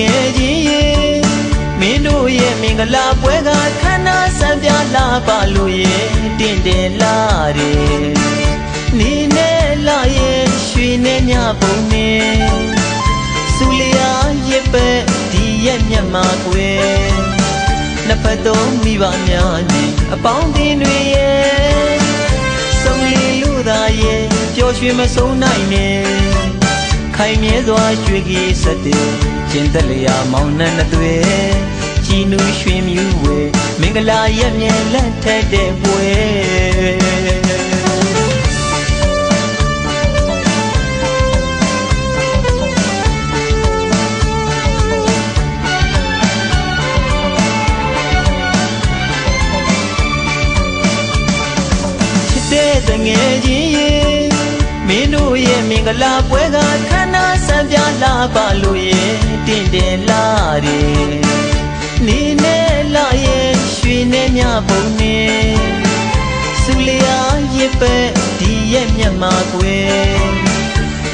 ငယ်ချင်းရေမင်းတို့ရဲ့မင်္ဂလာပွဲကခန္ဓာစံပြလာပါလို့ရဲ့တင့်တယ်လာတယ်နေနဲ့လာရဲ့ရွှေနဲ့ညပုံနဲ့စူလျာရဲ့ပဲဒီရဲ့မျက်မှောက်ွယ်နှစ်ဖက်သုံးမိဘများကြီးအပေါင်းအသင်းတွေရဲ့စုံလီလူသားရဲ့ပျော်ရွှင်မဆုံးနိုင်နဲ့ ခိုင်မြဲစွာရွှေကြီးစက်တဲ့ကျင်သက်လျာမောင်နှံနှစ်သွေးကြည်နူးရွှင်မြူးဝဲမင်္ဂလာရဲ့မြဲလက်ထက်တဲ့ပွဲချစ်တဲ့တငယ်ချင်းရေမင်းတို့ ရဲ့မင်္ဂလာပွဲကခန္ဓာစံပြလာပါလို့ရဲ့တင့်တယ်လာတယ်နေနဲ့လာရဲ့ရွှေနဲ့မြပုံနဲ့စူလျာရစ်ပဲဒီရဲ့မျက်မှာကွယ်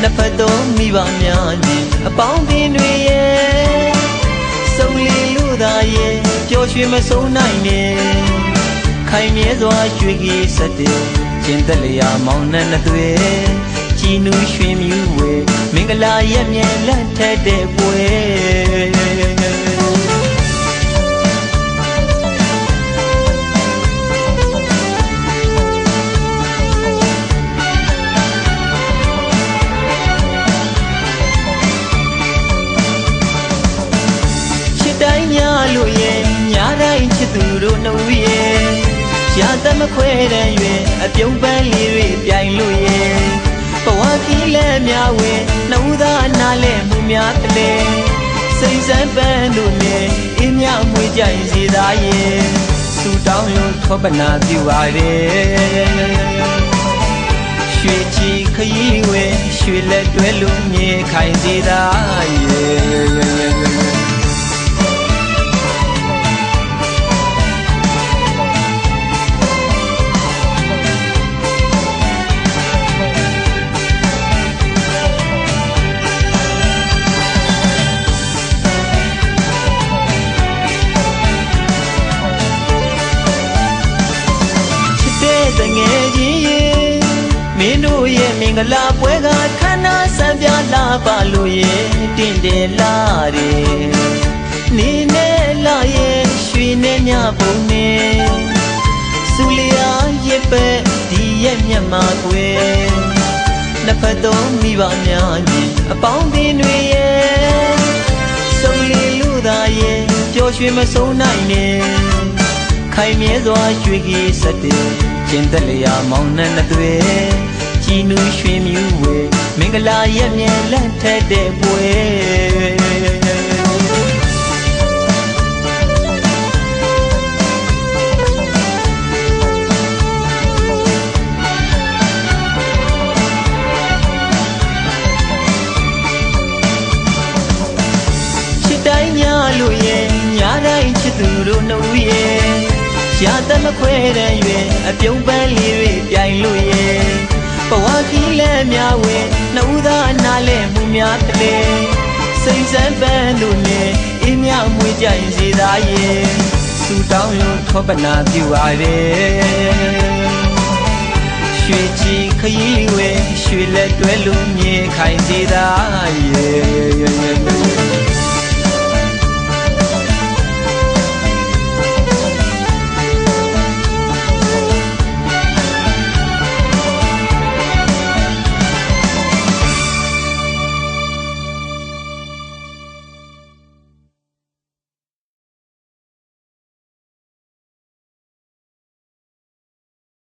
နှစ်ဖက်သုံးမိဘများညီအပေါင်းအသင်းတွေရဲ့စုံလီလူသားရဲ့ပျော်ရွှင်မဆုံးနိုင်နဲ့ခိုင်မြဲစွာရွှေကြီးစက်တဲ့ကျင်သက်လျာမောင်နှံနှစ်သွေး ကြည်နူးရွှင်မြူးဝဲမင်္ဂလာရဲ့မြဲလက်ထက်တဲ့ပွဲချစ်တိုင်းများလို့ရဲ့ညာတိုင်းချစ်သူတို့နှုတ်ရဲ့ရာသမခွဲတဲ့ရွယ်အပြုံးပန်းလေးတွေပြိုင်လို့ရဲ့ ဘဝခီးလဲများဝင်နှုတ်သားနားလဲမှုများတလဲစိတ်စမ်းပန်းတို့နဲ့အင်းမြမွေကြိုင်စီသားရဲ့စူတောင်းလို့ထောပနာပြုပါရဲ့ရွှေချီခရီးဝဲရွှေလက်တွဲလို့မြေခိုင်စေတာရဲ့ င်းတို့ရဲ့မင်္ဂလာပွဲကခန္ဓာစံပြလာပါလို့ရဲ့တင့်တယ်လာတယ်နေနဲ့လာရဲ့ရွှေနဲ့ညပုံနဲ့စူလျာရစ်ပဲဒီရဲ့မျက်မှာကွယ်နှစ်ဖက်သုံးမိဘများညီအပေါင်းအသင်းတွေရဲ့စုံလီလူသားရဲ့ပျော်ရွှင်မဆုံးနိုင်နဲ့ခိုင်မြဲစွာရွှေကြီးစက်တဲ့ကျင်သက်လျာမောင်နှံနှစ်သွေး ကြည်နူးရွှင်မြူးဝဲမင်္ဂလာရဲ့မြဲလက်ထက်တဲ့ပွဲချစ်တိုင်းများလို့ရဲ့ညာတိုင်းချစ်သူတို့နှုတ်ရဲ့ရာသမခွဲတဲ့ရွယ်အပြုံးပန်းလေးတွေပြိုင်လို့ရဲ့ဘဝကြီးလဲ များဝင်နှုတ်သားနားလဲမှုများတလဲစိတ်စမ်းပန်းတို့နဲ့အင်းမြမွေကြိုင်စီသားရဲ့စူတောင်းလို့ထောပနာပြုပါရဲ့ရွှေချီခရီးဝဲရွှေလက်တွဲလို့မြေခိုင်စီသားရဲ့